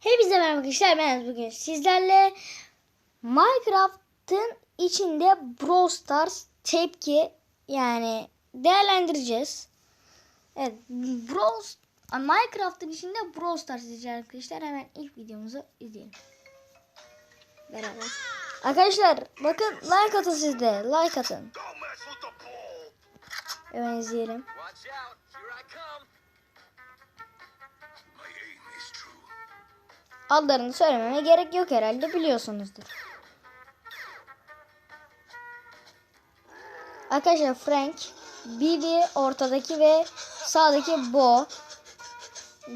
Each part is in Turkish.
Hepinize merhaba arkadaşlar ben bugün sizlerle Minecraft'ın içinde Brawl Stars tepki yani değerlendireceğiz. Evet Brawl Minecraft'ın içinde Brawl Stars izleyeceğiz arkadaşlar. Hemen ilk videomuzu izleyelim. Beraber. Arkadaşlar bakın like atın sizde. Like atın. Hemen izleyelim. Watch out, here I come. Adlarını söylememe gerek yok herhalde biliyorsunuzdur. Arkadaşlar Frank, Bibi ortadaki ve sağdaki Bo.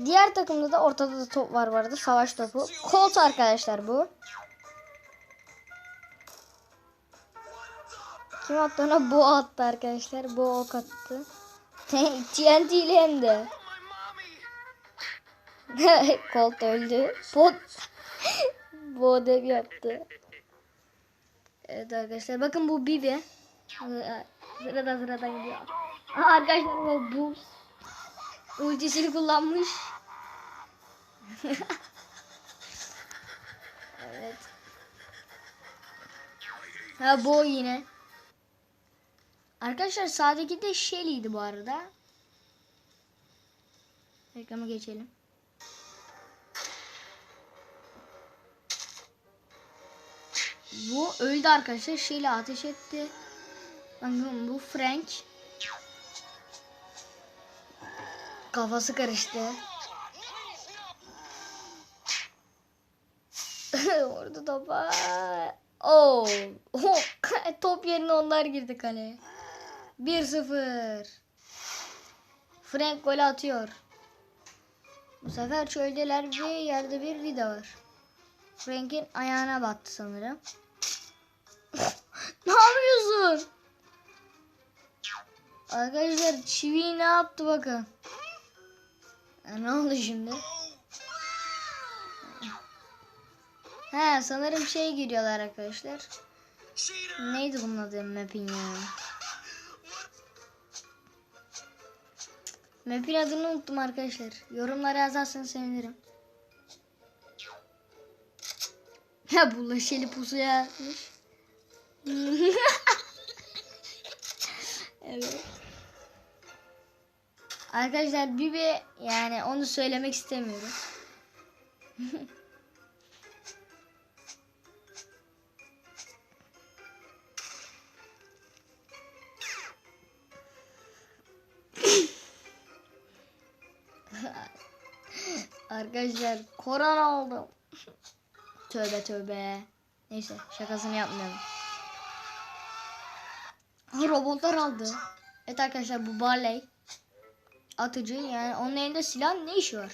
Diğer takımda da ortada da top var vardı savaş topu. Colt arkadaşlar bu. Kim attı ona? Bo attı arkadaşlar. Bo ok attı. TNT ile hem de. Colt öldü. Bot bu dev yaptı. Evet arkadaşlar bakın bu Bibi. Sıradan sıradan gidiyor. Aha, arkadaşlar bu bu ultisini kullanmış. evet. Ha bu yine. Arkadaşlar sağdaki de Shelly'ydi bu arada. Reklamı geçelim. Bu öldü arkadaşlar. Şeyle ateş etti. Bakın bu Frank. Kafası karıştı. Orada topa. Oo. Oh. Top yerine onlar girdi kaleye. 1-0. Frank gol atıyor. Bu sefer çöldeler ve yerde bir vida var. Frank'in ayağına battı sanırım. Ne yapıyorsun? Arkadaşlar çivi ne yaptı bakın. Ha, ne oldu şimdi? He sanırım şey giriyorlar arkadaşlar. Neydi bunun adı map'in ya? Map'in adını unuttum arkadaşlar. Yorumlara yazarsanız sevinirim. Ya bu leşeli pusuya yazmış. evet. Arkadaşlar Bibi yani onu söylemek istemiyorum. Arkadaşlar korona oldum. Tövbe tövbe. Neyse şakasını yapmayalım. Ha, robotlar aldı. Evet arkadaşlar bu Barley. Atıcı yani onun elinde silah ne işi var?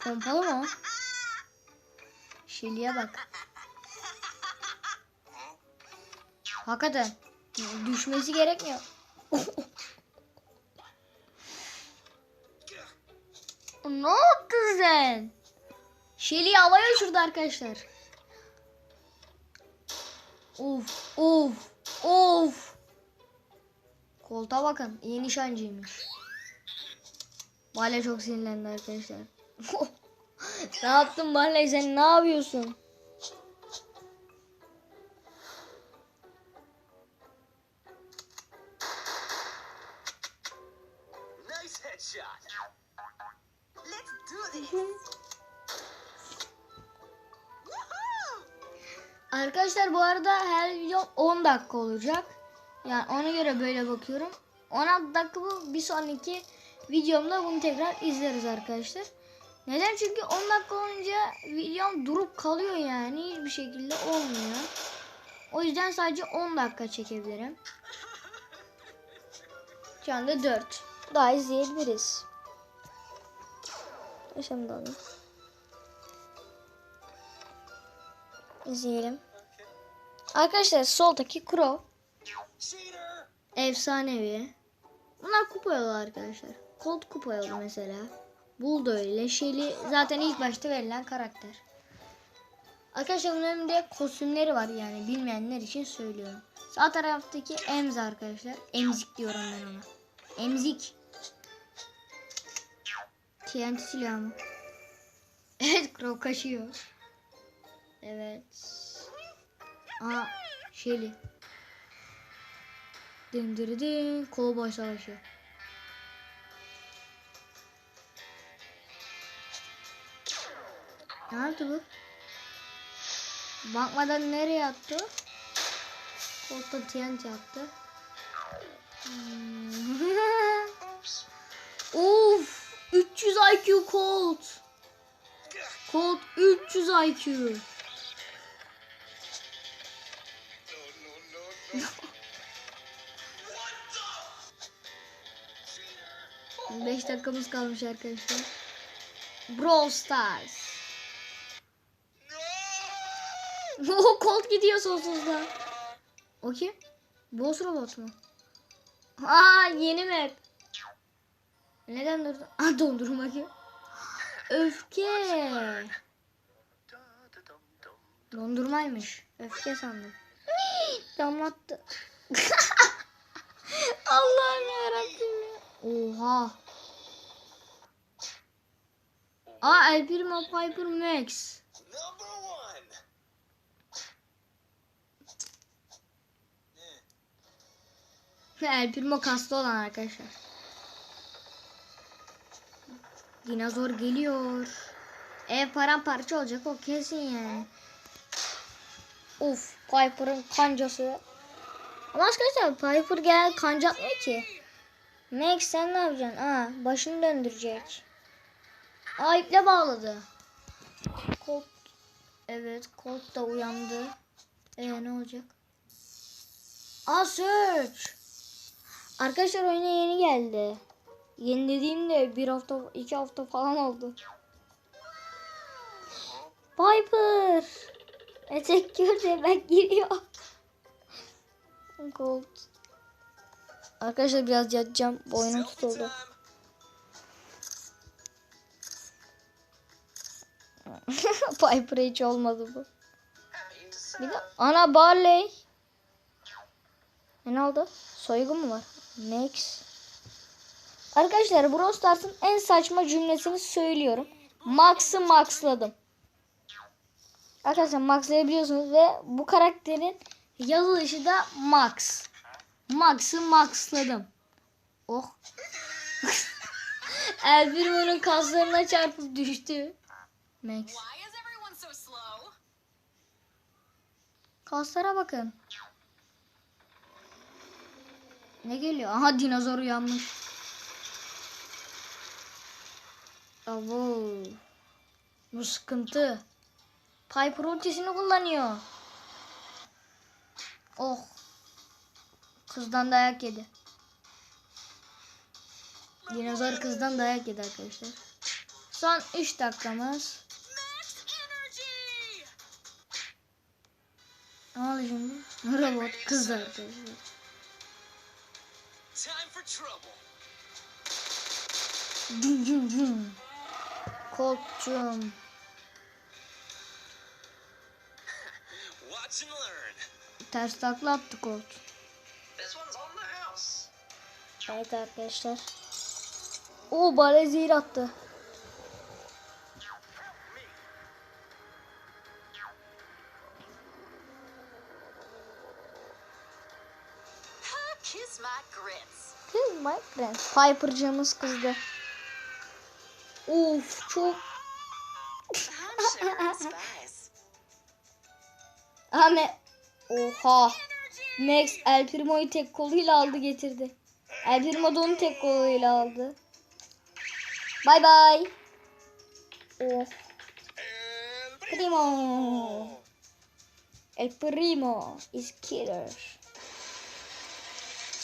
Pompalı mı? Şeliye bak. Hakikaten düşmesi gerekmiyor. ne yaptın sen? Şeli'yi havaya uçurdu arkadaşlar. Of of of. Koltuğa bakın. iyi nişancıymış. Mahalle çok sinirlendi arkadaşlar. ne yaptın Mahalle sen ne yapıyorsun? Nice headshot. Let's do this. Arkadaşlar bu arada her video 10 dakika olacak. Yani ona göre böyle bakıyorum. 16 dakika bu. Bir sonraki videomda bunu tekrar izleriz arkadaşlar. Neden? Çünkü 10 dakika olunca videom durup kalıyor yani. Hiçbir şekilde olmuyor. O yüzden sadece 10 dakika çekebilirim. Şu anda 4. Daha izleyebiliriz. Yaşamı da alayım. İzleyelim. Arkadaşlar soldaki Crow efsanevi. Bunlar kupa yolu arkadaşlar. Colt kupa yolu mesela. Bull da öyle. Shelly zaten ilk başta verilen karakter. Arkadaşlar bunların de kostümleri var yani bilmeyenler için söylüyorum. Sağ taraftaki Emz arkadaşlar. Emzik diyorum ben ona. Emzik. TNT silahı mı? Evet Crow kaçıyor. Evet. Aa dırı dım. Kovboy savaşı. Ne yaptı bu? Bakmadan nereye attı? Koltuğa TNT attı. Hmm. of! 300 IQ Colt. Colt 300 IQ. 5 dakikamız kalmış arkadaşlar. Brawl Stars. o Colt gidiyor sonsuzda. O kim? Boss robot mu? Aa yeni map. Neden durdun? Aa dondurma kim? Öfke. Dondurmaymış. Öfke sandım. Damlattı. Allah'ım yarabbim. ya. Oha. Aa El Primo Piper Max. El Primo kaslı olan arkadaşlar. Dinozor geliyor. Ev paramparça olacak o kesin yani. Uf Piper'ın kancası. Ama arkadaşlar Piper genel kanca atmıyor ki. Max sen ne yapacaksın? Aa başını döndürecek. Aa iple bağladı. Colt. Evet Colt da uyandı. Ee ne olacak? Aa Search. Arkadaşlar oyuna yeni geldi. Yeni dediğimde bir hafta iki hafta falan oldu. Piper. Etek görce ben giriyor. Gold. Arkadaşlar biraz yatacağım. Boynum tutuldu. Piper hiç olmadı bu. Bir de ana Barley. Ne oldu? Soygun mu var? Max. Arkadaşlar Brawl Stars'ın en saçma cümlesini söylüyorum. Max'ı maxladım. Arkadaşlar maxlayabiliyorsunuz ve bu karakterin yazılışı da Max. Max'ı maxladım. Oh. Elbirmo'nun kaslarına çarpıp düştü. Max. Kaslara bakın. Ne geliyor? Aha dinozor uyanmış. Abo. Bu sıkıntı. Piper ultisini kullanıyor. Oh. Kızdan dayak yedi. Dinozor kızdan dayak yedi arkadaşlar. Son 3 dakikamız. Ne oldu şimdi? Robot kız arkadaşlar. Time for trouble. Cum cum cum. Koltuğum. Ters takla attı kolt. Evet arkadaşlar. O bale zehir attı. Kiss my grits. Minecraft. Piper'cığımız kızdı. Uf çok. Anne. Oha. Max El Primo'yu tek koluyla aldı getirdi. El Primo da onu tek koluyla aldı. Bay bay. Oh. Primo. El Primo is killer.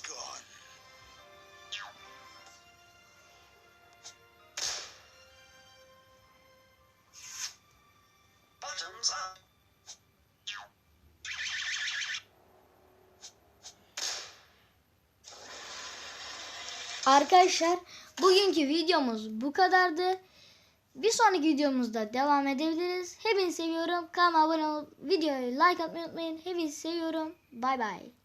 was. Bottoms up. Arkadaşlar bugünkü videomuz bu kadardı. Bir sonraki videomuzda devam edebiliriz. Hepinizi seviyorum. Kanalıma abone ol, videoyu like atmayı unutmayın. Hepinizi seviyorum. Bay bay.